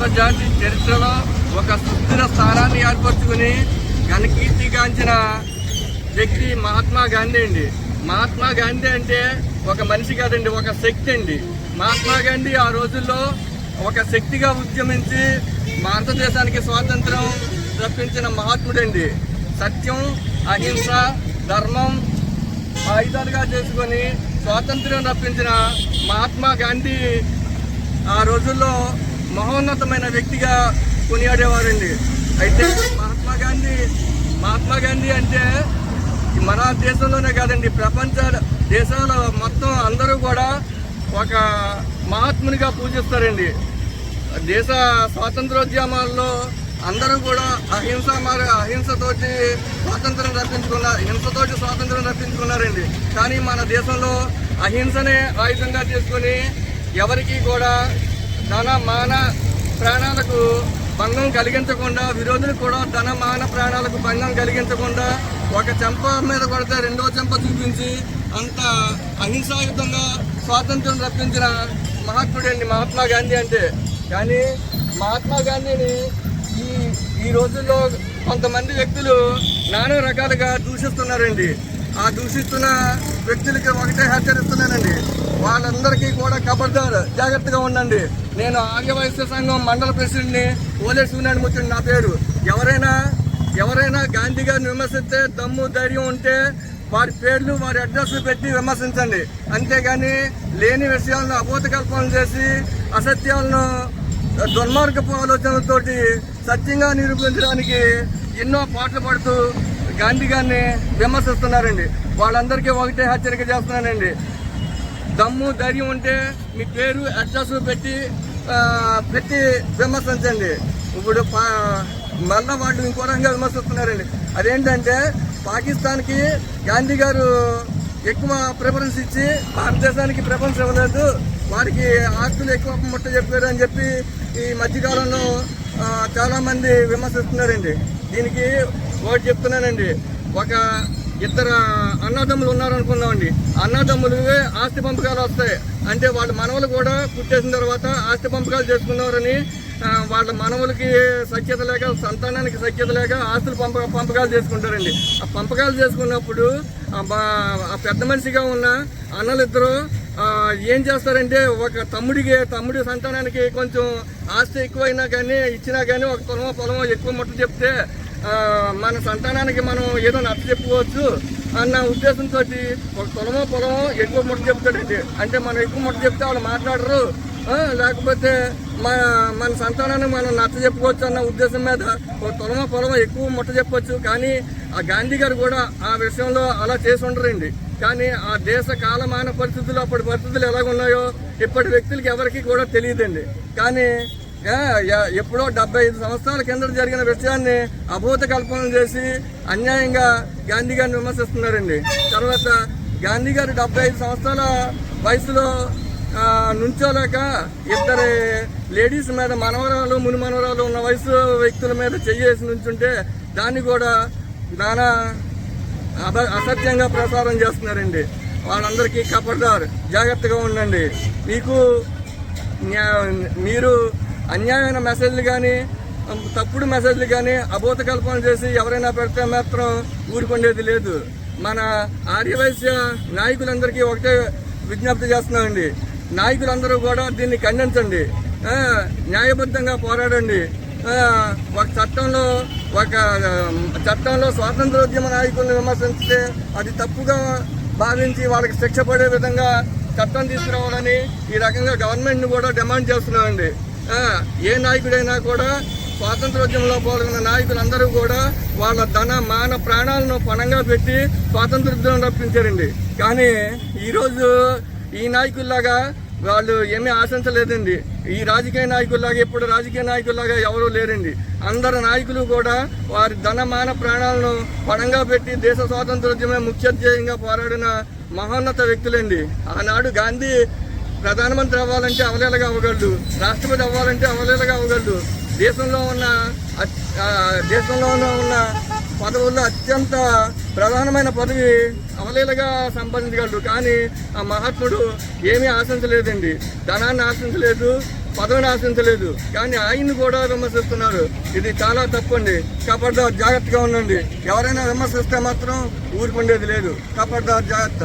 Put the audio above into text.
అంతర్జాతీయ జాతి చరిత్రలో ఒక సుస్థిర స్థానాన్ని ఏర్పరచుకుని ఘనకీర్తిగాంచిన వ్యక్తి మహాత్మా గాంధీ అండి. మహాత్మా గాంధీ అంటే ఒక మనిషి కాదండి ఒక శక్తి అండి. మహాత్మా గాంధీ ఆ రోజుల్లో ఒక శక్తిగా ఉద్యమించి భారతదేశానికి స్వాతంత్రం రప్పించిన మహాత్ముడండి. సత్యం అహింస ధర్మం ఆయుధాలుగా చేసుకొని స్వాతంత్ర్యం రప్పించిన మహాత్మా గాంధీ ఆ రోజుల్లో మహోన్నతమైన వ్యక్తిగా కొనియాడేవారండి. అయితే మహాత్మా గాంధీ మహాత్మా గాంధీ అంటే మన దేశంలోనే కాదండి ప్రపంచ దేశాల మొత్తం అందరూ కూడా ఒక మహాత్మునిగా పూజిస్తారండి. దేశ స్వాతంత్రోద్యమాల్లో అందరూ కూడా అహింస మరి అహింసతోటి స్వాతంత్రం రప్పించుకున్నారు హింసతోటి స్వాతంత్రం రప్పించుకున్నారండి. కానీ మన దేశంలో అహింసనే ఆయుధంగా చేసుకొని ఎవరికి కూడా ధన మాన ప్రాణాలకు భంగం కలిగించకుండా విరోధులు కూడా ధన మాన ప్రాణాలకు భంగం కలిగించకుండా ఒక చెంప మీద కొడితే రెండో చెంప చూపించి అంత అహింసాయుతంగా స్వాతంత్రం రప్పించిన మహాత్ముడండి మహాత్మా గాంధీ అంటే. కానీ మహాత్మా గాంధీని ఈ ఈ రోజుల్లో కొంతమంది వ్యక్తులు నానా రకాలుగా దూషిస్తున్నారండి. ఆ దూషిస్తున్న వ్యక్తులకి ఒకటే హెచ్చరిస్తున్నానండి. వాళ్ళందరికీ కూడా కబర్దార్ జాగ్రత్తగా ఉండండి. నేను ఆర్య సంఘం మండల ప్రెసిడెంట్ని ఓలే సూనాడు నా పేరు. ఎవరైనా ఎవరైనా గాంధీ గారిని విమర్శిస్తే దమ్ము ధైర్యం ఉంటే వారి పేర్లు వారి అడ్రస్ పెట్టి విమర్శించండి. అంతేగాని లేని విషయాలను అబోధ చేసి అసత్యాలను దుర్మార్గపు ఆలోచనలతోటి సత్యంగా నిరూపించడానికి ఎన్నో పాటలు పడుతూ గాంధీ గారిని విమర్శిస్తున్నారండి. వాళ్ళందరికీ ఒకటే హెచ్చరిక చేస్తున్నానండి. దమ్ము ధైర్యం ఉంటే మీ పేరు అడ్రస్ పెట్టి పెట్టి విమర్శించండి. ఇప్పుడు పా- మళ్ళా వాళ్ళు ఇంకో రకంగా విమర్శిస్తున్నారండి. అదేంటంటే పాకిస్తాన్కి గాంధీ గారు ఎక్కువ ప్రిఫరెన్స్ ఇచ్చి భారతదేశానికి ప్రిఫరెన్స్ ఇవ్వలేదు. వారికి ఆస్తులు ఎక్కువ ముట్ట చెప్పారు అని చెప్పి ఈ మధ్యకాలంలో చాలామంది విమర్శిస్తున్నారండి. దీనికి ఒకటి చెప్తున్నానండి. ఒక ఇద్దరు అన్నదమ్ములు ఉన్నారనుకుందామండి. అన్నదమ్ములవే ఆస్తి పంపకాలు వస్తాయి. అంటే వాళ్ళ మనవలు కూడా పుట్టేసిన తర్వాత ఆస్తి పంపకాలు చేసుకున్నారని వాళ్ళ మనవలకి సఖ్యత లేక సంతానానికి సఖ్యత లేక ఆస్తులు పంప పంపకాలు చేసుకుంటారండి. ఆ పంపకాలు చేసుకున్నప్పుడు ఆ బా- పెద్ద మనిషిగా ఉన్న అన్నలిద్దరూ ఏం చేస్తారంటే ఒక తమ్ముడికి తమ్ముడి సంతానానికి కొంచెం ఆస్తి ఎక్కువైనా కానీ ఇచ్చినా కానీ ఒక పొలమో పొలమో ఎక్కువ ముట్ట చెప్తే మన సంతానానికి మనం ఏదో నచ్చ చెప్పుకోవచ్చు అన్న ఉద్దేశంతో ఒక పొలమో పొలమో ఎక్కువ ముట్ట చెప్తాడండి అంటే మనం ఎక్కువ ముట్ట చెప్తే వాళ్ళు మాట్లాడరు. లేకపోతే మన మన సంతానానికి మనం నచ్చ చెప్పుకోవచ్చు అన్న ఉద్దేశం మీద ఒక పొలమో పొలమో ఎక్కువ ముట్ట చెప్పొచ్చు. కానీ ఆ గాంధీ గారు కూడా ఆ విషయంలో అలా చేసి ఉండరండి. కానీ ఆ దేశ కాలమాన పరిస్థితులు అప్పటి పరిస్థితులు ఎలాగున్నాయో ఇప్పటి వ్యక్తులకి ఎవరికి కూడా తెలియదండి. కానీ ఎప్పుడో డెబ్బై ఐదు సంవత్సరాల కింద జరిగిన విషయాన్ని అభూత కల్పన చేసి అన్యాయంగా గాంధీ గారిని విమర్శిస్తున్నారండి. తర్వాత గాంధీ గారు డెబ్బై ఐదు సంవత్సరాల వయసులో నుంచోలేక ఇద్దరు లేడీస్ మీద మనవరాలు ముని మనవరాలు ఉన్న వయసు వ్యక్తుల మీద చెయ్యేసి నుంచుంటే దాన్ని కూడా నానా అసత్యంగా ప్రసారం చేస్తున్నారండి. వాళ్ళందరికీ కపడదారు జాగ్రత్తగా ఉండండి. మీకు మీరు అన్యాయమైన మెసేజ్లు కానీ తప్పుడు మెసేజ్లు కానీ అబోధ కల్పన చేసి ఎవరైనా పెడితే మాత్రం ఊరుకుండేది లేదు. మన ఆర్యవైశ్య నాయకులందరికీ ఒకటే విజ్ఞప్తి చేస్తున్నామండి. నాయకులందరూ కూడా దీన్ని ఖండించండి. న్యాయబద్ధంగా పోరాడండి. ఒక చట్టంలో ఒక చట్టంలో స్వాతంత్రోద్యమ నాయకులను విమర్శించితే అది తప్పుగా భావించి వాళ్ళకి శిక్ష పడే విధంగా చట్టం తీసుకురావాలని ఈ రకంగా గవర్నమెంట్ని కూడా డిమాండ్ చేస్తున్నామండి. ఏ నాయకుడైనా కూడా స్వాతంత్రోద్యమంలో పాల్గొన్న నాయకులందరూ కూడా వాళ్ళ ధన మాన ప్రాణాలను పణంగా పెట్టి స్వాతంత్రోద్యమం రప్పించారండి. కానీ ఈరోజు ఈ నాయకుల్లాగా వాళ్ళు ఏమీ ఆశించలేదండి. ఈ రాజకీయ నాయకుల్లాగా ఇప్పుడు రాజకీయ నాయకుల్లాగా ఎవరూ లేరండి. అందరు నాయకులు కూడా వారి ధనమాన ప్రాణాలను పణంగా పెట్టి దేశ స్వాతంత్రోద్యమే ముఖ్యధ్యేయంగా పోరాడిన మహోన్నత వ్యక్తులండి. ఆనాడు గాంధీ ప్రధానమంత్రి అవ్వాలంటే అవలేలగా అవ్వగలడు రాష్ట్రపతి అవ్వాలంటే అవలేలగా అవ్వగలడు దేశంలో ఉన్న దేశంలో ఉన్న పదవుల్లో అత్యంత ప్రధానమైన పదవి అవలీలగా సంపాదించగలడు. కానీ ఆ మహాత్ముడు ఏమీ ఆశించలేదండి. ధనాన్ని ఆశించలేదు పదవిని ఆశించలేదు. కానీ ఆయన్ని కూడా విమర్శిస్తున్నారు. ఇది చాలా తప్పండి. కపర్దార్ జాగ్రత్తగా ఉండండి. ఎవరైనా విమర్శిస్తే మాత్రం ఊరుకుండేది లేదు. కపర్దార్ జాగ్రత్త.